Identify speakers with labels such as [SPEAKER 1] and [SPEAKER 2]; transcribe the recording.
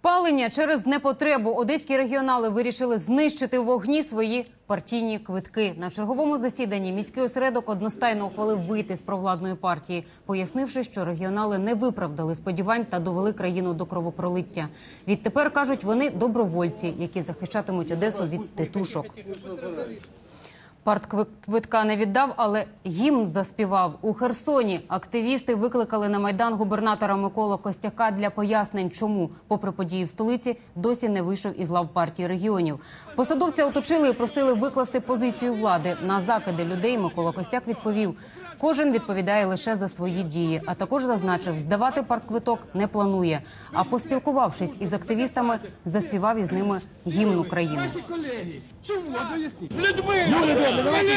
[SPEAKER 1] Спалення через непотребу одеські регіонали вирішили знищити вогні свої партійні квитки. На черговому засіданні міський осередок одностайно ухвалив вийти з провладної партії, пояснивши, що регіонали не виправдали сподівань та довели країну до кровопролиття. Відтепер кажуть, вони добровольці, які захищатимуть Одесу від титушок. Партквитка не віддав, але гімн заспівав. У Херсоні активісти викликали на Майдан губернатора Микола Костяка для пояснень, чому, попри події в столиці, досі не вийшов із лав партії регіонів. Посадовця оточили і просили викласти позицію влади. На закиди людей Микола Костяк відповів, кожен відповідає лише за свої дії, а також зазначив, здавати партквиток не планує. А поспілкувавшись із активістами, заспівав із ними гімн України.
[SPEAKER 2] Наші колеги,